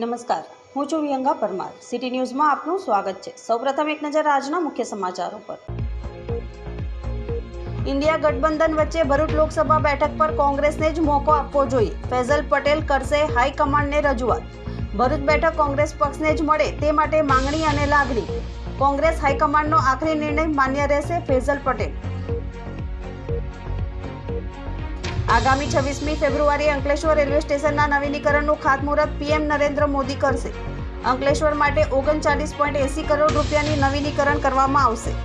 નમસ્કાર. હું છું વિયંગા પરમાર. સિટી ન્યૂઝમાં આપનું સ્વાગત છે. સૌપ્રથમ એક નજર આજના મુખ્ય સમાચારો પર ઇન્ડિયા ગઠબંધન વચ્ચે ભરૂચ લોકસભા બેઠક પર કોંગ્રેસને જ મોકો આપવો જોઈએ. ફૈઝલ પટેલ કરશે હાઈકમાન્ડને રજૂઆત. ભરૂચ બેઠક કોંગ્રેસ પક્ષને જ મળે તે માટે માંગણી અને લાગણી. કોંગ્રેસ હાઈકમાન્ડનો આખરી નિર્ણય માન્ય રહેશે ફૈઝલ પટેલ. આગામી છવ્વીસમી ફેબ્રુઆરી અંકલેશ્વર રેલવે સ્ટેશનના નવીનીકરણનું ખાતમુહૂર્ત પીએમ નરેન્દ્ર મોદી કરશે. અંકલેશ્વર માટે ઓગણચાલીસ પોઈન્ટ એસી કરોડ રૂપિયાની નવીનીકરણ કરવામાં આવશે.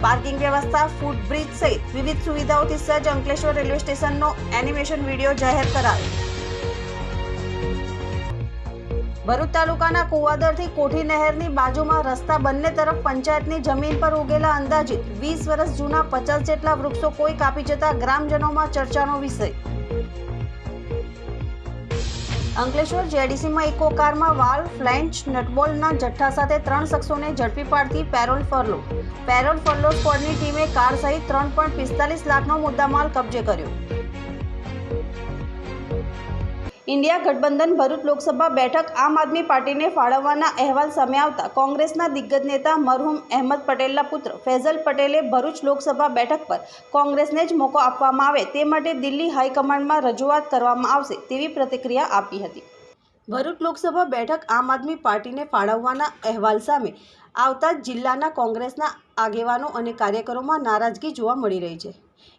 પાર્કિંગ વ્યવસ્થા, ફૂટબ્રિજ સહિત વિવિધ સુવિધાઓથી સજ્જ અંકલેશ્વર રેલવે સ્ટેશનનો એનિમેશન વીડિયો જાહેર કરાયો. ભરૂચ તાલુકાના કુવાદરથી કોઠી નહેરની બાજુમાં રસ્તા બંને તરફ પંચાયતની જમીન પર ઉગેલા અંદાજિત વીસ વર્ષ જૂના પચાસ જેટલા વૃક્ષો કોઈ કાપી જતા ગ્રામજનોમાં ચર્ચાનો વિષય. અંકલેશ્વર જેડીસીમાં ઇકો કારમાં વાલ ફ્લેન્ચ નટબોલના જથ્થા સાથે ત્રણ શખ્સોને ઝડપી પાડતી પેરોલ ફરલો. પેરોલ ફરલો સ્ક્વોડની ટીમે કાર સહિત ત્રણ પોઈન્ટ પિસ્તાલીસ લાખનો મુદ્દામાલ કબજે કર્યો. ઇન્ડિયા ગઠબંધન ભરૂચ લોકસભા બેઠક આમ આદમી પાર્ટીને ફાળવવાના અહેવાલ સામે આવતા કોંગ્રેસના દિગ્ગજ નેતા મરહુમ અહેમદ પટેલના પુત્ર ફૈઝલ પટેલે ભરૂચ લોકસભા બેઠક પર કોંગ્રેસને જ મોકો આપવામાં આવે તે માટે દિલ્હી હાઈકમાન્ડમાં રજૂઆત કરવામાં આવશે તેવી પ્રતિક્રિયા આપી હતી. ભરૂચ લોકસભા બેઠક આમ આદમી પાર્ટીને ફાળવવાના અહેવાલ સામે આવતા જિલ્લાના કોંગ્રેસના આગેવાનો અને કાર્યકરોમાં નારાજગી જોવા મળી રહી છે.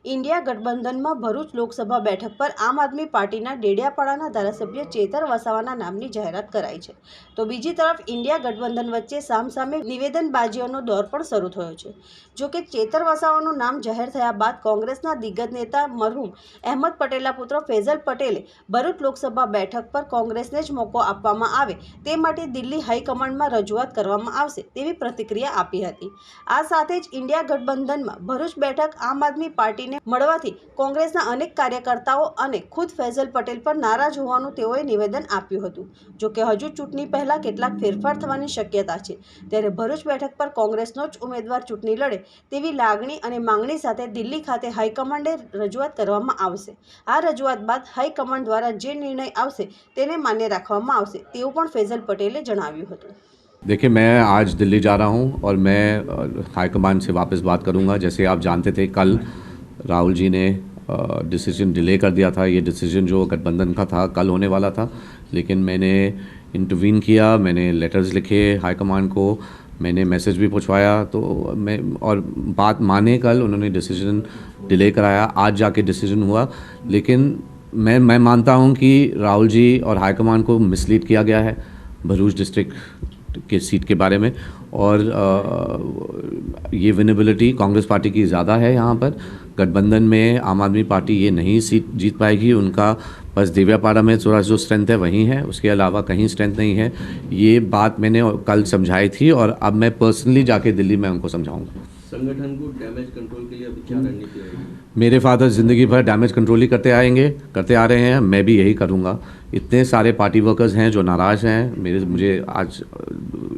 ઇન્ડિયા ગઠબંધનમાં ભરૂચ લોકસભા બેઠક પર આમ આદમી પાર્ટીના ડેડિયાપાડાના ધારાસભ્ય ચેતર વસાવાના નામની જાહેરાત કરાઈ છે. તો બીજી તરફ ઇન્ડિયા ગઠબંધન વચ્ચે સામસામે નિવેદનબાજીઓનો દોર પણ શરૂ થયો છે. જો કે ચેતર વસાવાનું નામ જાહેર થયા બાદ કોંગ્રેસના દિગ્ગજ નેતા મરહુમ અહેમદ પટેલના પુત્ર ફૈઝલ પટેલે ભરૂચ લોકસભા બેઠક પર કોંગ્રેસને જ મોકો આપવામાં આવે તે માટે દિલ્હી હાઈકમાન્ડમાં રજૂઆત કરવામાં આવશે તેવી પ્રતિક્રિયા આપી હતી. આ સાથે જ ઇન્ડિયા ગઠબંધનમાં ભરૂચ બેઠક આમ આદમી પાર્ટીને મળવાથી કોંગ્રેસના અનેક કાર્યકર્તાઓ અને ખુદ ફૈઝલ પટેલ પર નારાજ હોવાનું તેઓએ નિવેદન આપ્યું હતું જો કે હજુ ચૂંટણી પહેલા કેટલાક ફેરફાર થવાની શક્યતા છે ત્યારે ભરૂચ બેઠક પર કોંગ્રેસનો જ ઉમેદવાર ચૂંટણી લડે તેવી લાગણી અને માંગણી સાથે દિલ્હી ખાતે હાઈકમાન્ડે રજૂઆત કરવામાં આવશે આ રજૂઆત બાદ હાઈકમાન્ડ દ્વારા જે નિર્ણય આવશે તેને માન્ય રાખવામાં આવશે તેવું પણ ફૈઝલ પટેલે જણાવ્યું હતું देखिए मैं आज दिल्ली जा रहा हूँ और मैं अ, हाईकमान से वापस बात करूँगा जैसे आप जानते थे कल राहुल जी ने डिसीज़न डिले कर दिया था। ये डिसीज़न जो गठबंधन का था कल होने वाला था। लेकिन मैंने इंटरवीन किया मैंने लेटर्स लिखे हाईकमान को मैंने मैसेज भी पूछवाया। तो मैं और बात माने कल उन्होंने डिसीज़न डिले कराया। आज जाके डिसीज़न हुआ। लेकिन मैं मैं मानता हूँ कि राहुल जी और हाईकमान को मिसलीड किया गया है भरूच डिस्ट्रिक्ट के सीट के बारे में। और अ, ये विनेबिलिटी कांग्रेस पार्टी की ज़्यादा है यहाँ पर। गठबंधन में आम आदमी पार्टी ये नहीं सीट जीत पाएगी। उनका बस दिव्यापाड़ा में थोड़ा जो स्ट्रेंथ है वहीं है। उसके अलावा कहीं स्ट्रेंथ नहीं है। ये बात मैंने कल समझाई थी और अब मैं पर्सनली जाके दिल्ली में उनको समझाऊँगा। संगठन को डैमेज कंट्रोल के लिए अभी क्या रणनीति मेरे फादर ज़िंदगी भर डैमेज कंट्रोल ही करते आएँगे करते आ रहे हैं। मैं भी यही करूँगा। इतने सारे पार्टी वर्कर्स हैं जो नाराज़ हैं। मेरे मुझे आज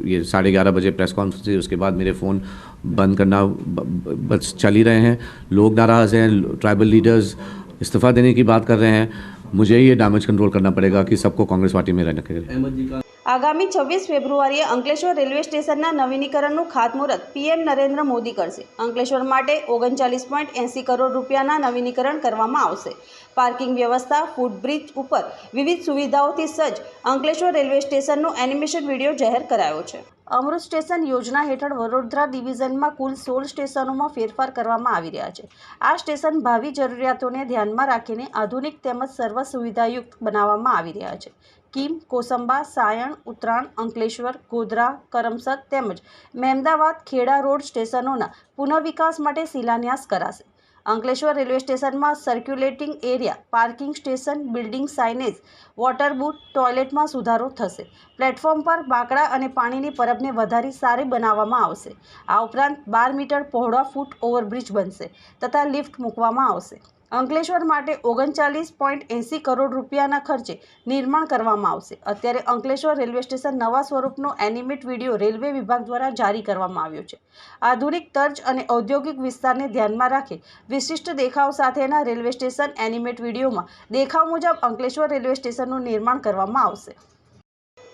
ये साढ़े ग्यारह बजे प्रेस कॉन्फ्रेंस थी उसके बाद मेरे फ़ोन बंद करना बस चल ही रहे हैं। लोग नाराज़ हैं ट्राइबल लीडर्स इस्तीफ़ा देने की बात कर रहे हैं। मुझे ये डैमेज कंट्रोल करना पड़ेगा कि सबको कांग्रेस पार्टी में रहने के का આગામી છવ્વીસ ફેબ્રુઆરીએ અંકલેશ્વર રેલવે સ્ટેશનના નવીનીકરણનું ખાતમુહૂર્ત પીએમ નરેન્દ્ર મોદી કરશે. અંકલેશ્વર માટે ઓગણચાલીસ પોઈન્ટ એંસી કરોડ રૂપિયાના નવીનીકરણ કરવામાં આવશે. પાર્કિંગ વ્યવસ્થા ફૂટબ્રિજ ઉપર વિવિધ સુવિધાઓથી સજ્જ અંકલેશ્વર રેલવે સ્ટેશનનો એનિમેશન વીડિયો જાહેર કરાયો છે. અમૃત સ્ટેશન યોજના હેઠળ વડોદરા ડિવિઝનમાં કુલ સોળ સ્ટેશનોમાં ફેરફાર કરવામાં આવી રહ્યા છે. આ સ્ટેશન ભાવિ જરૂરિયાતોને ધ્યાનમાં રાખીને આધુનિક તેમજ સર્વ સુવિધાયુક્ત બનાવવામાં આવી રહ્યા છે. કીમ, કોસંબા, સાયણ, ઉત્તરાણ, અંકલેશ્વર, ગોધરા, કરમસદ તેમજ મહેમદાવાદ ખેડા રોડ સ્ટેશનોના પુનઃવિકાસ માટે શિલાન્યાસ કરાશે. અંકલેશ્વર રેલવે સ્ટેશનમાં circulating area, parking station, building signage, water booth, ટોયલેટમાં સુધારો થશે. પ્લેટફોર્મ પર બાકડા અને પાણીની પરબને વધારી સારી બનાવવામાં આવશે. આ ઉપરાંત બાર મીટર પહોળા ફૂટ ઓવરબ્રિજ બનશે તથા લિફ્ટ મૂકવામાં આવશે. અંકલેશ્વર માટે ઓગણચાલીસ પોઈન્ટ એંસી કરોડ રૂપિયાના ખર્ચે નિર્માણ કરવામાં આવશે. અત્યારે અંકલેશ્વર રેલવે સ્ટેશન નવા સ્વરૂપનો એનિમેટ વીડિયો રેલવે વિભાગ દ્વારા જારી કરવામાં આવ્યો છે. આધુનિક તર્જ અને ઔદ્યોગિક વિસ્તારને ધ્યાનમાં રાખી વિશિષ્ટ દેખાવ સાથેના રેલવે સ્ટેશન એનિમેટ વિડીયોમાં દેખાવ મુજબ અંકલેશ્વર રેલવે સ્ટેશનનું નિર્માણ કરવામાં આવશે.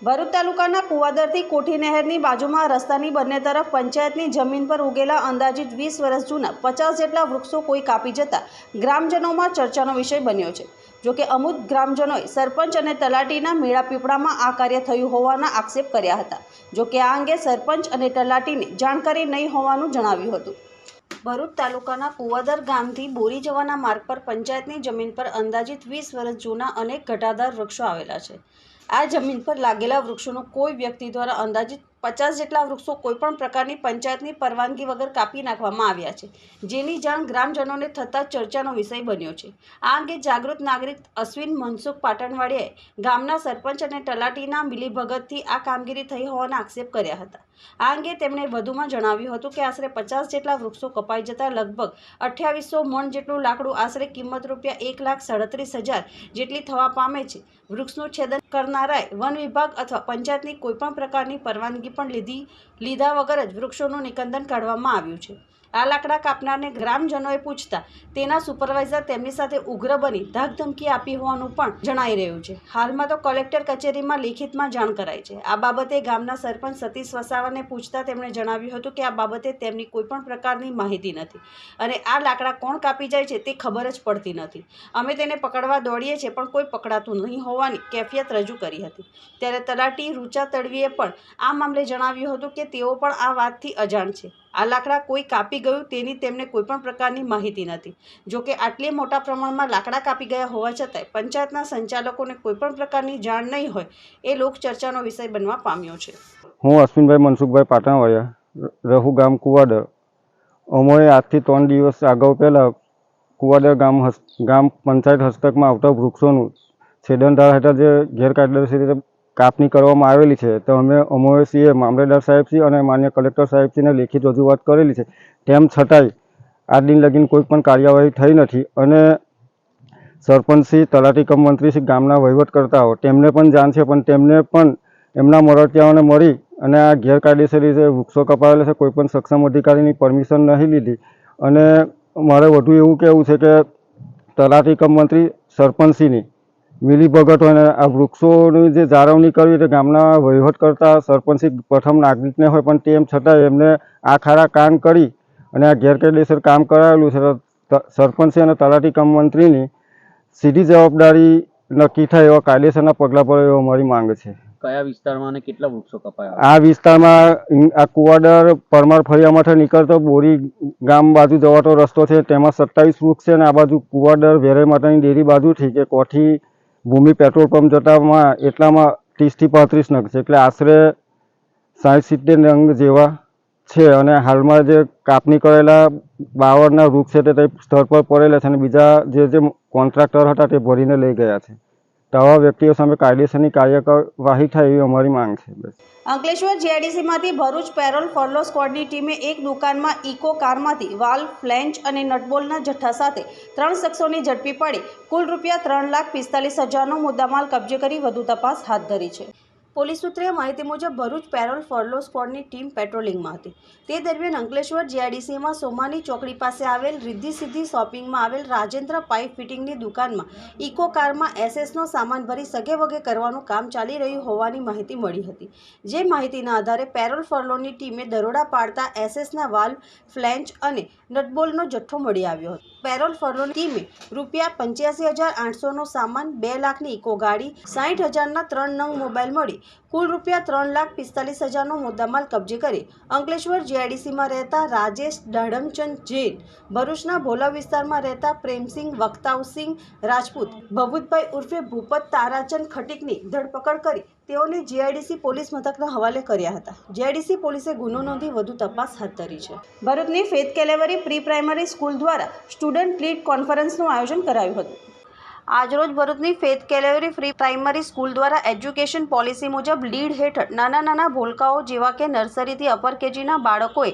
ભરૂચ તાલુકાના કુવાદરથી કોઠી નહેરની બાજુમાં રસ્તાની બંને તરફ પંચાયતની જમીન પર ઉગેલા અંદાજિત વીસ વર્ષ જૂના પચાસ જેટલા વૃક્ષો કોઈ કાપી જતા ગ્રામજનોમાં ચર્ચાનો વિષય બન્યો છે. જોકે અમુક ગ્રામજનોએ સરપંચ અને તલાટીના મેળા પીપળામાં આ કાર્ય થયું હોવાના આક્ષેપ કર્યા હતા. જોકે આ અંગે સરપંચ અને તલાટીને જાણકારી નહીં હોવાનું જણાવ્યું હતું. ભરૂચ તાલુકાના કુવાદર ગામથી બોરી જવાના માર્ગ પર પંચાયતની જમીન પર અંદાજિત વીસ વર્ષ જૂના અનેક ઘટાદાર વૃક્ષો આવેલા છે. આ જમીન પર લાગેલા વૃક્ષોનો કોઈ વ્યક્તિ દ્વારા અંદાજિત પચાસ જેટલા વૃક્ષો કોઈપણ પ્રકારની પંચાયતની પરવાનગી વગર કાપી નાખવામાં આવ્યા છે. જેની જાણ ગ્રામજનોને થતાં ચર્ચાનો વિષય બન્યો છે. આ અંગે જાગૃત નાગરિક અશ્વિન મનસુખ પાટણવાડિયાએ ગામના સરપંચ અને તલાટીના મિલીભગતથી આ કામગીરી થઈ હોવાના આક્ષેપ કર્યા હતા. આ અંગે તેમણે વધુમાં જણાવ્યું હતું કે આશરે પચાસ જેટલા વૃક્ષો કપાઈ જતાં લગભગ અઠ્યાવીસો મણ જેટલું લાકડું આશરે કિંમત રૂપિયા એક લાખ સાડત્રીસ હજાર જેટલી થવા પામે છે. વૃક્ષનું છેદન કરનારાએ વન વિભાગ અથવા પંચાયતની કોઈપણ પ્રકારની પરવાનગી પણ લીધી, લીધા વગર જ વૃક્ષોનું નિકંદન કાઢવામાં આવ્યું છે. આ લાકડા કાપનારને ગ્રામજનોએ પૂછતા, તેના સુપરવાઇઝર તેમની સાથે ઉગ્ર બની, ધાકધમકી આપી હોવાનું પણ જણાઈ રહ્યું છે. હાલમાં તો કલેક્ટર કચેરીમાં લેખિતમાં જાણ કરાઈ છે. આ બાબતે ગામના સરપંચ સતીશ વસાવાને પૂછતા તેમણે જણાવ્યું હતું કે આ બાબતે તેમની કોઈપણ પ્રકારની માહિતી નથી અને આ લાકડા કોણ કાપી જાય છે તે ખબર જ પડતી નથી. અમે તેને પકડવા દોડીએ છીએ પણ કોઈ પકડાતું નહીં હોવાની કેફિયત રજૂ કરી હતી. ત્યારે તલાટી રૂચા તડવીએ પણ આ મામલે જણાવ્યું હતું કે તેઓ પણ આ વાતથી અજાણ છે. આ લાકડા કોઈ કાપી ગયું તેની તેમને કોઈપણ પ્રકારની માહિતી નથી. જોકે આટલી મોટા પ્રમાણમાં લાકડા કાપી ગયા હોવા છતાંય પંચાયતના સંચાલકોને કોઈપણ પ્રકારની જાણ નહીં હોય એ લોકચર્ચાનો વિષય બનવા પામ્યો છે. હું અશ્વિનભાઈ મનસુખભાઈ પાટણવાયા રહુ ગામ કુવાડર. અમોએ આજથી ત્રણ દિવસ અગાઉ પહેલાં કુવાડર ગામ ગામ પંચાયત હસ્તકમાં આવતા વૃક્ષોનું છેદનધાર હેઠળ જે ગેરકાયદેસર રીતે કાપણી કરવામાં આવેલી છે. તો અમે અમોએ સીએ મામલેદાર સાહેબશ્રી અને માન્ય કલેક્ટર સાહેબશ્રીને લેખિત રજૂઆત કરેલી છે. તેમ છતાંય આ દિન લગીન કોઈ પણ કાર્યવાહી થઈ નથી અને સરપંચશ્રી તલાટી કમ મંત્રીશ્રી ગામના વહીવટકર્તાઓ તેમને પણ જાણ છે. પણ તેમને પણ એમના મરટિયાઓને મળી અને આ ગેરકાયદેસર રીતે વૃક્ષો કપાયેલા છે. કોઈ પણ સક્ષમ અધિકારીની પરમિશન નહીં લીધી. અને મારે વધુ એવું કહેવું છે કે તલાટી કમ મંત્રી સરપંચશ્રીની મિલીભગત હોય ને આ વૃક્ષોની જે જાળવણી કરવી તે ગામના વહીવટ કરતા સરપંચી પ્રથમ નાગરિકને હોય પણ તેમ છતાં એમને આ ખારા કામ કરી અને આ ગેરકાયદેસર કામ કરાવેલું છે. સરપંચી અને તલાટી કમ મંત્રીની સીધી જવાબદારી નક્કી થાય એવા કાયદેસરના પગલાં પર એવો અમારી માંગ છે. કયા વિસ્તારમાં અને કેટલા વૃક્ષો કપાયા? આ વિસ્તારમાં આ કુવાડર પરમાર ફળિયામાંથી નીકળતો બોરી ગામ બાજુ જવાતો રસ્તો છે. તેમાં સત્તાવીસ વૃક્ષ છે અને આ બાજુ કુવાડર વેરાઈ માતાની ડેરી બાજુથી કે કોઠી ભૂમિ પેટ્રોલ પંપ જતામાં એટલામાં ત્રીસથી પાંત્રીસ નંગ છે. એટલે આશરે સાઠ સિત્તેર નંગ જેવા છે અને હાલમાં જે કાપણી કરેલા બાવળના વૃક્ષ છે તે સ્થળ પર પડેલા છે અને બીજા જે જે કોન્ટ્રાક્ટર હતા તે ભરીને લઈ ગયા છે. તો આવા વ્યક્તિઓ સામે કાયદેસરની કાર્યવાહી થાય એવી અમારી માંગ છે. બસ. અંકલેશ્વર જીઆઈડીસીમાંથી ભરૂચ પેરોલ ફરલો સ્ક્વોડની ટીમે એક દુકાનમાં ઇકો કારમાંથી વાલ ફ્લેન્ચ અને નટબોલના જથ્થા સાથે ત્રણ શખ્સોને ઝડપી પાડી કુલ રૂપિયા ત્રણ લાખ પિસ્તાલીસ હજારનો મુદ્દામાલ કબજે કરી વધુ તપાસ હાથ ધરી છે. પોલીસ સૂત્રે માહિતી મુજબ ભરૂચ પેરોલ ફોરલો સ્ક્વોડની ટીમ પેટ્રોલિંગમાં હતી. તે દરમિયાન અંકલેશ્વર જીઆઈડીસીમાં સોમાની ચોકડી પાસે આવેલ રિદ્ધિ સિદ્ધિ શોપિંગમાં આવેલ રાજેન્દ્ર પાઇપ ફિટિંગની દુકાનમાં ઇકો કારમાં એસએસનો સામાન ભરી સગે વગે કરવાનું કામ ચાલી રહ્યું હોવાની માહિતી મળી હતી. જે માહિતીના આધારે પેરોલ ફોરલોની ટીમે દરોડા પાડતા એસએસના વાલ્વ ફ્લેન્ચ અને નટબોલનો જથ્થો મળી આવ્યો હતો. પેરોલ ફરોની ટીમે રૂપિયા પંચ્યાસી હજાર આઠસોનો સામાન, બે લાખની ઇકો ગાડી, સાઠ હજારના ત્રણ નંગ મોબાઈલ મળી, કુલ રૂપિયા ત્રણ લાખ પિસ્તાલીસ હજારનો મુદ્દામાલ કબજે કરી અંકલેશ્વર જીઆઈડીસીમાં રહેતા રાજેશ દાડમચંદ જૈન, ભરૂચના ભોલા વિસ્તારમાં રહેતા પ્રેમસિંહ વખતાવસિંહ રાજપૂત, ભભૂતભાઈ ઉર્ફે ભૂપત તારાચંદ ખટીકની ધરપકડ કરી તેઓને જીઆઈડીસી પોલીસ મથકના હવાલે કર્યા હતા. જીઆઈડીસી પોલીસે ગુનો નોંધી વધુ તપાસ હાથ ધરી છે. ભરૂચની Faith Calvary pre primary school દ્વારા સ્ટુડન્ટ લીડ કોન્ફરન્સનું આયોજન કરાયું હતું. આજરોજ ભરૂચની Faith Calvary free primary school દ્વારા એજ્યુકેશન પોલિસી મુજબ લીડ હેઠળ નાના નાના ભૂલકાઓ જેવા કે નર્સરીથી અપર કેજીના બાળકોએ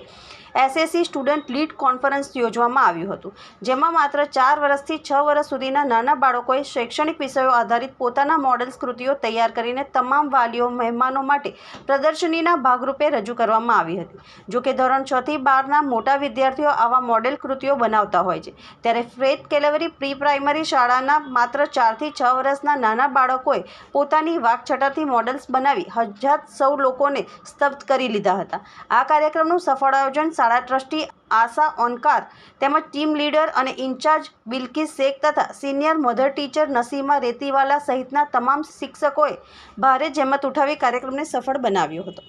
એસએસસી સ્ટુડન્ટ લીડ કોન્ફરન્સ યોજવામાં આવ્યું હતું, જેમાં માત્ર ચાર વર્ષથી છ વર્ષ સુધીના નાના બાળકોએ શૈક્ષણિક વિષયો આધારિત પોતાના મોડલ્સ કૃતિઓ તૈયાર કરીને તમામ વાલીઓ, મહેમાનો માટે પ્રદર્શનીના ભાગરૂપે રજૂ કરવામાં આવી હતી. જોકે ધોરણ છથી બારના મોટા વિદ્યાર્થીઓ આવા મોડેલ કૃતિઓ બનાવતા હોય છે. ત્યારે ફ્રેથ કેલેવરી પ્રી પ્રાઇમરી શાળાના માત્ર ચારથી છ વર્ષના નાના બાળકોએ પોતાની વાકછટાથી મોડલ્સ બનાવી હજાર સૌ લોકોને સ્તબ્ધ કરી લીધા હતા. આ કાર્યક્રમનું સફળ આયોજન શાળા ટ્રસ્ટી આશા ઓનકાર તેમજ ટીમ લીડર અને ઇન્ચાર્જ બિલકિસ શેખ તથા senior mother teacher Nasima Retiwala સહિતના તમામ શિક્ષકોએ ભારે જહેમત ઉઠાવી કાર્યક્રમને સફળ બનાવ્યો હતો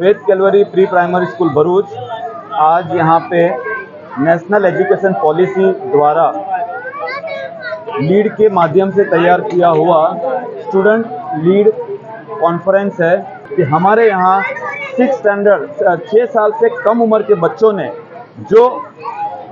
Ved Calvary pre primary school Bharuch आज यहाँ पे नेशनल एजुकेशन पॉलिसी द्वारा लीड के माध्यम से तैयार किया हुआ स्टूडेंट लीड कॉन्फ्रेंस है कि हमारे यहाँ सिक्स स्टैंडर्ड छः साल से कम उम्र के बच्चों ने जो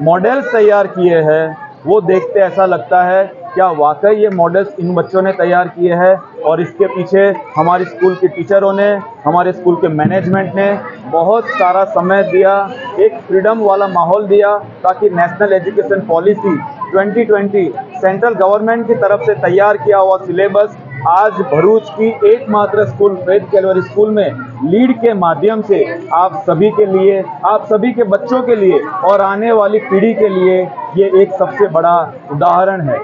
मॉडल्स तैयार किए हैं, वो देखते ऐसा लगता है, क्या वाकई ये मॉडल्स इन बच्चों ने तैयार किए हैं? और इसके पीछे हमारे स्कूल के टीचरों ने, हमारे स्कूल के मैनेजमेंट ने बहुत सारा समय दिया, एक फ्रीडम वाला माहौल दिया, ताकि national education policy 2020 central government की तरफ़ से तैयार किया हुआ सिलेबस आज भरूच की एकमात्र स्कूल वेद कैलवरी स्कूल में लीड के माध्यम से आप सभी के लिए आप सभी के बच्चों के लिए और आने वाली पीढ़ी के लिए ये एक सबसे बड़ा उदाहरण है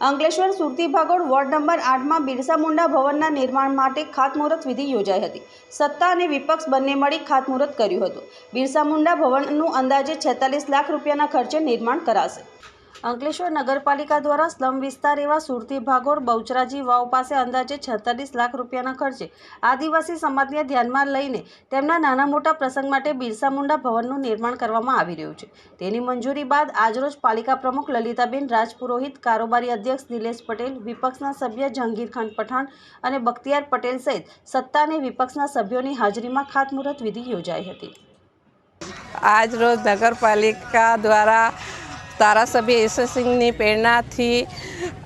અંકલેશ્વર સુરતી ભાગોળ વોર્ડ નંબર આઠમાં બિરસા મુંડા ભવનના નિર્માણ માટે ખાતમુહૂર્ત વિધિ યોજાઈ હતી સત્તા અને વિપક્ષ બંને મળી ખાતમુહૂર્ત કર્યું હતું બિરસા મુંડા ભવનનું અંદાજે છેતાલીસ લાખ રૂપિયાના ખર્ચે નિર્માણ કરાશે અંકલેશ્વર નગરપાલિકા દ્વારા સ્લમ વિસ્તાર એવા સુરતી ભાગોળ બહુચરાજી વાવ પાસે અંદાજે છત્રીસ લાખ રૂપિયાના ખર્ચે આદિવાસી સમાજને ધ્યાનમાં લઈને તેમના નાના મોટા પ્રસંગ માટે બિરસા મુંડા ભવનનું નિર્માણ કરવામાં આવી રહ્યું છે. તેની મંજૂરી બાદ આજરોજ પાલિકા પ્રમુખ લલિતાબેન રાજપુરોહિત, કારોબારી અધ્યક્ષ નિલેશ પટેલ, વિપક્ષના સભ્ય જહાંગીર ખાન પઠાણ અને બખ્તિયાર પટેલ સહિત સત્તાને વિપક્ષના સભ્યોની હાજરીમાં ખાતમુહૂર્ત વિધિ યોજાઈ હતી. આજરોજ નગરપાલિકા દ્વારા ધારાસભ્ય ઈશ્વરસિંહની પ્રેરણાથી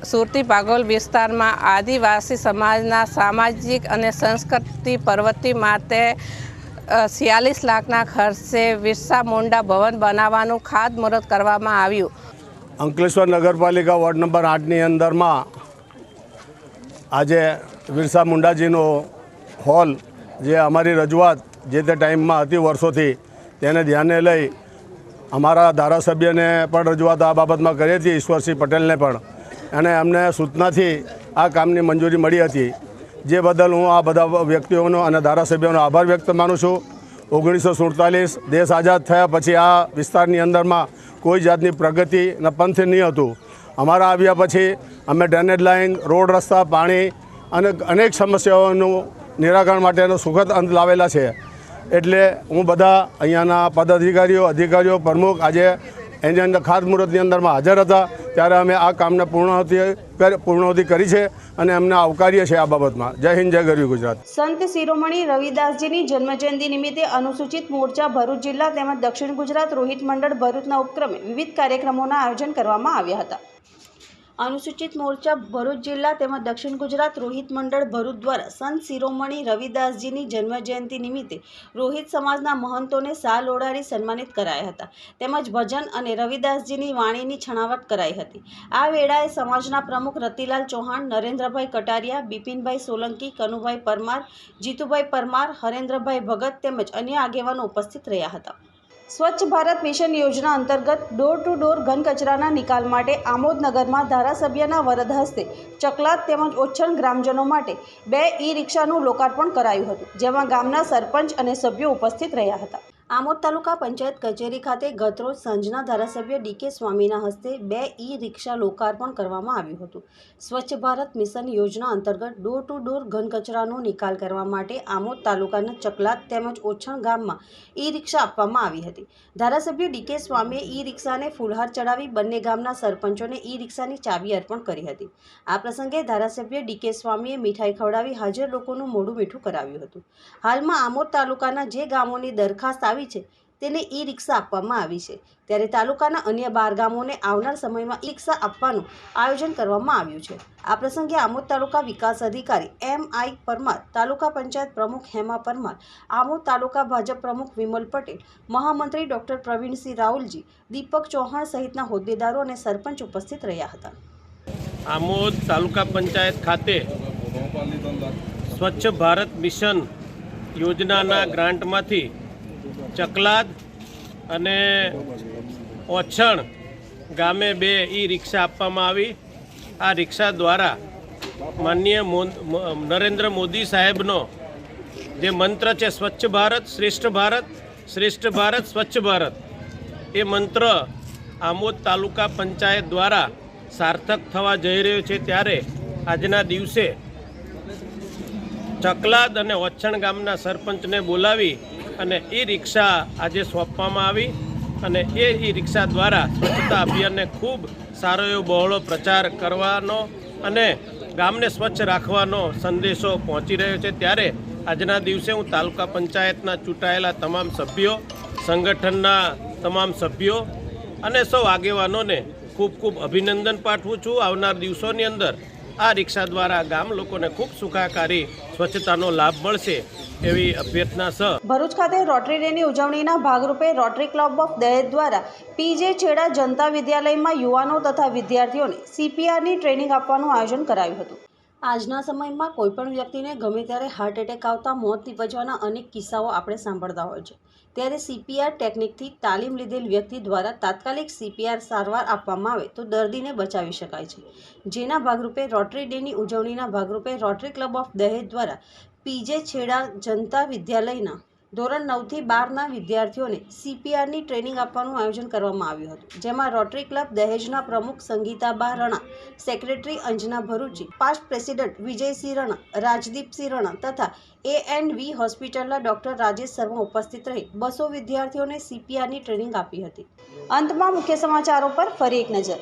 સુરતી પાગોલ વિસ્તારમાં આદિવાસી સમાજના સામાજિક અને સંસ્કૃતિ પ્રવૃત્તિ માટે છિયાલીસ લાખના ખર્ચે વિરસા મુંડા ભવન બનાવવાનું ખાતમુહૂર્ત કરવામાં આવ્યું. અંકલેશ્વર નગરપાલિકા વોર્ડ નંબર આઠની અંદરમાં આજે બિરસા મુંડાજીનો હોલ જે અમારી રજૂઆત જે તે ટાઈમમાં હતી વર્ષોથી, તેને ધ્યાને લઈ અમારા ધારાસભ્યને પણ રજૂઆત આ બાબતમાં કરી હતી, ઈશ્વરસિંહ પટેલને પણ. અને અમને સૂચનાથી આ કામની મંજૂરી મળી હતી. જે બદલ હું આ બધા વ્યક્તિઓનો અને ધારાસભ્યોનો આભાર વ્યક્ત માનું છું. ઓગણીસો સુડતાલીસ દેશ આઝાદ થયા પછી આ વિસ્તારની અંદરમાં કોઈ જાતની પ્રગતિ અને પંથ નહીં હતું. અમારા આવ્યા પછી અમે ડ્રેનેજ લાઇન, રોડ રસ્તા, પાણી અને અનેક સમસ્યાઓનું નિરાકરણ માટેનો સુખદ અંત લાવેલા છે. એટલે હું બધા અહીંયાના પદાધિકારીઓ, અધિકારીઓ, પ્રમુખ આજે એની અંદર ખાતમુહૂર્તની અંદરમાં હાજર હતા. ત્યારે અમે આ કામને પૂર્ણાહુતિ પૂર્ણાહુતિ કરી છે અને અમને આવકારીએ છીએ આ બાબતમાં. જય હિન્દ, જય ગરવી ગુજરાત. સંત શિરોમણી રવિદાસજીની જન્મજયંતિ નિમિત્તે અનુસૂચિત મોરચા ભરૂચ જિલ્લા તેમજ દક્ષિણ ગુજરાત રોહિત મંડળ ભરૂચના ઉપક્રમે વિવિધ કાર્યક્રમોના આયોજન કરવામાં આવ્યા હતા. અનુસૂચિત મોરચા ભરૂચ જિલ્લા તેમજ દક્ષિણ ગુજરાત રોહિત મંડળ ભરૂચ દ્વારા સંત શિરોમણી રવિદાસજીની જન્મજયંતિ નિમિત્તે રોહિત સમાજના મહંતોને સાલ ઓઢાડી સન્માનિત કરાયા હતા. તેમજ ભજન અને રવિદાસજીની વાણીની છણાવટ કરાઈ હતી. આ વેળાએ સમાજના પ્રમુખ રતિલાલ ચૌહાણ, નરેન્દ્રભાઈ કટારિયા, બિપિનભાઈ સોલંકી, કનુભાઈ પરમાર, જીતુભાઈ પરમાર, હરેન્દ્રભાઈ ભગત તેમજ અન્ય આગેવાનો ઉપસ્થિત રહ્યા હતા. સ્વચ્છ ભારત મિશન યોજના અંતર્ગત ડોર ટુ ડોર ઘન કચરાના નિકાલ માટે આમોદનગરમાં ધારાસભ્યના વરદ હસ્તે ચકલાત તેમજ ઓછણ ગ્રામજનો માટે બે ઈ રિક્ષાનું લોકાર્પણ કરાયું હતું, જેમાં ગામના સરપંચ અને સભ્યો ઉપસ્થિત રહ્યા હતા. આમોદ તાલુકા પંચાયત કચેરી ખાતે ગતરોજ સાંજના ધારાસભ્ય ડીકે સ્વામીના હસ્તે બે ઈ રિક્ષા લોકાર્પણ કરવામાં આવ્યું હતું. સ્વચ્છ ભારત મિશન યોજના અંતર્ગત ડોર ટુ ડોર ઘન કચરાનો નિકાલ કરવા માટે આમોદ તાલુકાના ચકલાત તેમજ ઓછણ ગામમાં ઈ રિક્ષા આપવામાં આવી હતી. ધારાસભ્ય ડીકે સ્વામીએ ઈ રિક્ષાને ફૂલહાર ચડાવી બંને ગામના સરપંચોને ઈ રિક્ષાની ચાવી અર્પણ કરી હતી. આ પ્રસંગે ધારાસભ્ય ડીકે સ્વામીએ મીઠાઈ ખવડાવી હાજર લોકોનું મોઢું મીઠું કરાવ્યું હતું. હાલમાં આમોદ તાલુકાના જે ગામોની દરખાસ્ત આવી છે, તેને ઈ રિક્ષા આપવામાં આવી છે. ત્યારે તાલુકાના અન્ય બાર ગામોને આવનાર સમયમાં ઈ રિક્ષા આપવાનું આયોજન કરવામાં આવ્યું છે. આ પ્રસંગે આમોદ તાલુકા વિકાસ અધિકારી એમ આઈ પરમાર, તાલુકા પંચાયત પ્રમુખ હેમા પરમાર, આમોદ તાલુકા ભાજપ પ્રમુખ વિમલ પટેલ, મહામંત્રી ડોક્ટર પ્રવીણસિંહ રાહુલજી, દીપક ચૌહાણ સહિતના હોદ્દેદારો અને સરપંચ ઉપસ્થિત રહ્યા હતા. આમોદ તાલુકા પંચાયત ખાતે સ્વચ્છ ભારત મિશન યોજનાના ગ્રાન્ટમાંથી ચકલાદ અને ઓછણ ગામે બે ઈ રિક્ષા આપવામાં આવી. આ રિક્ષા દ્વારા માનનીય નરેન્દ્ર મોદી સાહેબનો જે મંત્ર છે, સ્વચ્છ ભારત, શ્રેષ્ઠ ભારત શ્રેષ્ઠ ભારત, સ્વચ્છ ભારત, એ મંત્ર આમોદ તાલુકા પંચાયત દ્વારા સાર્થક થવા જઈ રહ્યો છે. ત્યારે આજના દિવસે ચકલાદ અને ઓછણ ગામના સરપંચને બોલાવી અને એ રિક્ષા આજે સોંપવામાં આવી અને એ ઈ રિક્ષા દ્વારા સ્વચ્છતા અભિયાનને ખૂબ સારો એવો બહોળો પ્રચાર કરવાનો અને ગામને સ્વચ્છ રાખવાનો સંદેશો પહોંચી રહ્યો છે. ત્યારે આજના દિવસે હું તાલુકા પંચાયતના ચૂંટાયેલા તમામ સભ્યો, સંગઠનના તમામ સભ્યો અને સૌ આગેવાનોને ખૂબ ખૂબ અભિનંદન પાઠવું છું. આવનાર દિવસોની અંદર આ રિક્ષા દ્વારા ગામ લોકોને ખૂબ સુખાકારી, સ્વચ્છતાનો લાભ મળશે એવી અભ્યર્થના સ. ભરૂચ ખાતે રોટરી ડેની ઉજવણીના ભાગરૂપે રોટરી ક્લબ ઓફ દહેજ દ્વારા પીજે છેડા જનતા વિદ્યાલયમાં યુવાનો તથા વિદ્યાર્થીઓને સીપીઆરની ટ્રેનિંગ આપવાનું આયોજન કરાયું હતું. આજના સમયમાં કોઈપણ વ્યક્તિને ગમે ત્યારે હાર્ટ એટેક આવતા, મોત નીપજવાના અનેક કિસ્સાઓ આપણે સાંભળતા હોય છે. ત્યારે સીપીઆર ટેકનિકથી તાલીમ લીધેલ વ્યક્તિ દ્વારા તાત્કાલિક સીપીઆર સારવાર આપવામાં આવે તો દર્દીને બચાવી શકાય છે. જેના ભાગરૂપે રોટરી ડેની ઉજવણીના ભાગરૂપે રોટરી ક્લબ ઓફ દહેજ દ્વારા પીજે છેડા જનતા વિદ્યાલયના ધોરણ નવથી બારના વિદ્યાર્થીઓને સીપીઆરની ટ્રેનિંગ આપવાનું આયોજન કરવામાં આવ્યું હતું, જેમાં રોટરી ક્લબ દહેજના પ્રમુખ Sangitaba Rana secretary Anjana Bharuchi past president Vijaysinh Rana Rajdeepsinh Rana તથા એ એન્ડ વી હોસ્પિટલના ડોક્ટર રાજેશ શર્મા ઉપસ્થિત રહી બસો વિદ્યાર્થીઓને સીપીઆરની ટ્રેનિંગ આપી હતી. અંતમાં મુખ્ય સમાચારો પર ફરી એક નજર.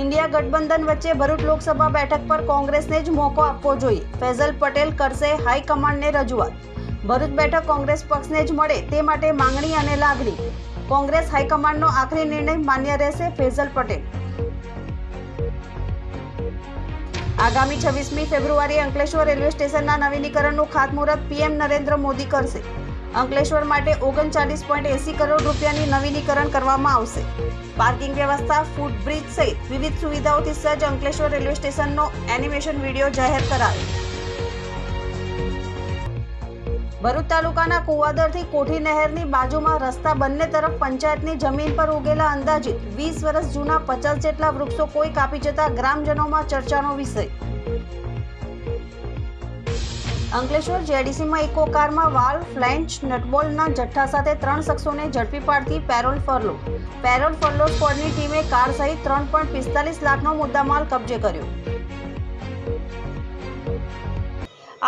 ઇન્ડિયા ગઠબંધન વચ્ચે ભરૂચ લોકસભા બેઠક પર કોંગ્રેસને જ મોકો આપવો જોઈએ. ફૈઝલ પટેલ કરશે હાઈકમાન્ડને રજૂઆત. ભરૂચ બેઠક કોંગ્રેસ પક્ષને જ મળે તે માટે માંગણી અને લાગણી. કોંગ્રેસ હાઈકમાન્ડનો આખરી નિર્ણય માન્ય રહેશે ફેઝલ પટેલ. આગામી છવ્વીસમી ફેબ્રુઆરી અંકલેશ્વર રેલવે સ્ટેશનના નવીનીકરણનું ખાતમુહૂર્ત પીએમ નરેન્દ્ર મોદી કરશે. અંકલેશ્વર માટે ઓગણચાલીસ પોઈન્ટ એસી કરોડ રૂપિયાની નવીનીકરણ કરવામાં આવશે. પાર્કિંગ વ્યવસ્થા ફૂટબ્રિજ સહિત વિવિધ સુવિધાઓથી સજ્જ અંકલેશ્વર રેલવે સ્ટેશનનો એનિમેશન વીડિયો જાહેર કરાયો. ભરૂચ તાલુકાના કુવાદરથી કોઠી નહેરની બાજુમાં રસ્તા બંને તરફ પંચાયતની જમીન પર ઉગેલા અંદાજિત વીસ વર્ષ જૂના પચાસ જેટલા વૃક્ષો કોઈ કાપી જતા ગ્રામજનોમાં ચર્ચાનો વિષય. અંકલેશ્વર જેડીસીમાં ઇકો કારમાં વાલ ફ્લેન્ચ નટબોલના જથ્થા સાથે ત્રણ શખ્સોને ઝડપી પાડતી પેરોલ ફરલો. પેરોલ ફરલો સ્ક્વોડની ટીમે કાર સહિત ત્રણ પોઈન્ટ પિસ્તાલીસ લાખનો મુદ્દામાલ કબજે કર્યો.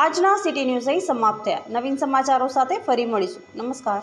આજના સિટી ન્યૂઝ અહીં સમાપ્ત થયા. નવીન સમાચારો સાથે ફરી મળીશું. નમસ્કાર.